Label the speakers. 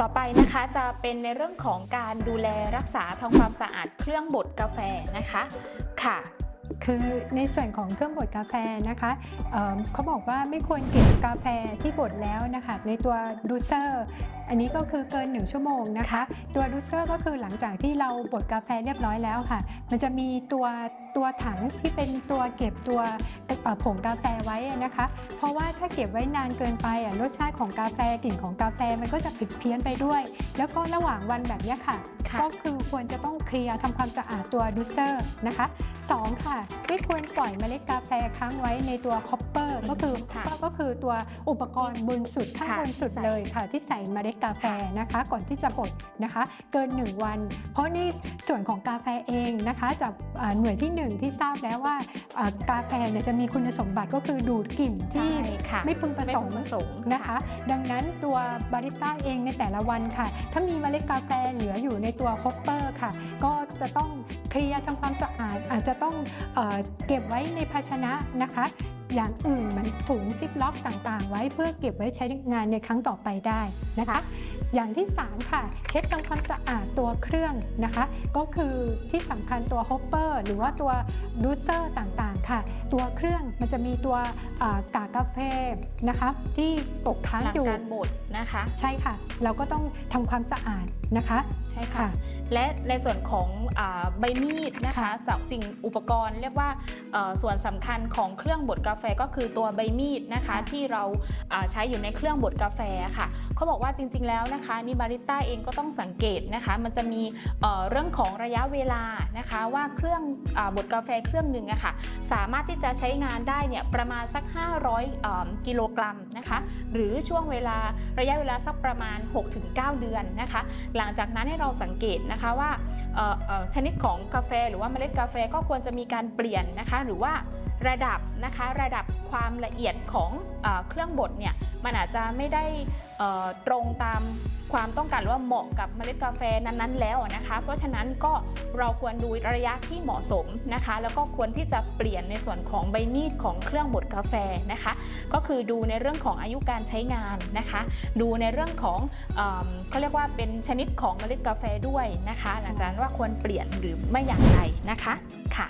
Speaker 1: ต่อไปนะคะจะเป็นในเรื่องของการดูแลรักษาทำความสะอาดเครื่องบดกาแฟนะคะค่ะ
Speaker 2: คือในส่วนของเครื่องบดกาแฟนะคะเเขาบอกว่าไม่ควรเก็บกาแฟที่บดแล้วนะคะในตัวดูเซอร์ อันนี้ก็คือเกิน 1 ชั่วโมงนะคะ ตัวดูเซอร์ก็คือหลังจากที่เราบดกาแฟเรียบร้อยแล้วค่ะ มันจะมีตัว ตัวถังที่เป็นตัวเก็บตัวเอ่อผงกาแฟไว้อะนะคะ เพราะว่าถ้าเก็บไว้นานเกินไปอะรสชาติของกาแฟกลิ่นของกาแฟมันก็จะผิดเพี้ยนไปด้วย แล้วก็ระหว่างวันแบบเนี้ยค่ะ
Speaker 1: ค่ะ
Speaker 2: ก็คือควรจะต้องเคลียร์ทำความสะอาดตัวดูเซอร์นะคะ2ค่ะไม่ควรปล่อยเมล็ดกาแฟค้างไว้ในตัวคอปเปอร์ก็คือ
Speaker 1: ค่ะ
Speaker 2: ก็ก็คือตัวอุปกรณ์บนสุดข้าง
Speaker 1: ค่ะ
Speaker 2: บนสุด
Speaker 1: ใส่
Speaker 2: เลยค่ะ ที่ใส่เมล็ดกาแฟนะคะ ก่อนที่จะบดนะคะ เกิน 1 วัน เพราะในส่วนของกาแฟเองนะคะจากอ่าหน่วยที่ 1ที่ทราบแล้วว่าอ่ากาแฟเนี่ยจะมีคุณสมบัติก็คือดูดกลิ่นที่
Speaker 1: ใช่ค่ะ
Speaker 2: ไม่พึงประสงค์
Speaker 1: ไม่พึงประสงค์
Speaker 2: นะคะ ดังนั้นตัวบาริสต้าเองในแต่ละวันค่ะ ถ้ามีเมล็ดกาแฟเหลืออยู่ในตัวฮอปเปอร์ค่ะ ก็จะต้องเคลียร์ทำความสะอาดอาจจะต้องเออเก็บไว้ในภาชนะนะคะ อย่างอื่นเหมือนถุงซิปล็อกต่างๆ ไว้เพื่อเก็บไว้ใช้งานในครั้งต่อไปได้นะคะ อย่างที่ 3 ค่ะ เช็ดทำความสะอาดตัวเครื่องนะคะ ก็คือที่สำคัญตัวฮอปเปอร์หรือว่าตัวดูเซอร์ต่างๆ ค่ะ ตัวเครื่องมันจะมีตัวอ่ากากกาแฟนะคะที่ตกค้าง
Speaker 1: หลัง
Speaker 2: อยู่
Speaker 1: การบดนะคะ
Speaker 2: ใช่ค่ะ เราก็ต้องทำความสะอาดนะคะ
Speaker 1: ใช่ค่ะ
Speaker 2: ค่ะ
Speaker 1: และในส่วนของอาใบมีดนะคะ
Speaker 2: ค่ะ
Speaker 1: สสิ่งอุปกรณ์เรียกว่าเอ่อส่วนสำคัญของเครื่องบดกาแฟก็คือตัวใบมีดนะคะที่เราอ่าใช้อยู่ในเครื่องบดกาแฟค่ะเขาบอกว่าจริง ๆแล้วนะคะนี่บาริสต้าเองก็ต้องสังเกตนะคะ มันจะมีเอ่อเรื่องของระยะเวลานะคะว่าเครื่องอาบดกาแฟเครื่องหนึ่งอะค่ะสามารถที่จะใช้งานได้เนี่ยประมาณสัก 500อ่ากิโลกรัมนะคะหรือช่วงเวลาระยะเวลาสักประมาณ 6-9 เดือนนะคะ หลังจากนั้นให้เราสังเกตนะคะว่าเอ่อเอ่อชนิดของกาแฟหรือว่าเมล็ดกาแฟก็ควรจะมีการเปลี่ยนนะคะ หรือว่าระดับนะคะระดับ ความละเอียดของเอเครื่องบดเนี่ยมันอาจจะไม่ได้ตรงตามความต้องการหรือว่าเหมาะกับเมล็ดกาแฟนั้นๆ แล้วนะคะ เพราะฉะนั้นก็เราควรดูระยะที่เหมาะสมนะคะ แล้วก็ควรที่จะเปลี่ยนในส่วนของใบมีดของเครื่องบดกาแฟนะคะ ก็คือดูในเรื่องของอายุการใช้งานนะคะ ดูในเรื่องของเอเขาเรียกว่าเป็นชนิดของเมล็ดกาแฟด้วยนะคะ หลังจากนั้นว่าควรเปลี่ยนหรือไม่อย่างไรนะคะค่ะ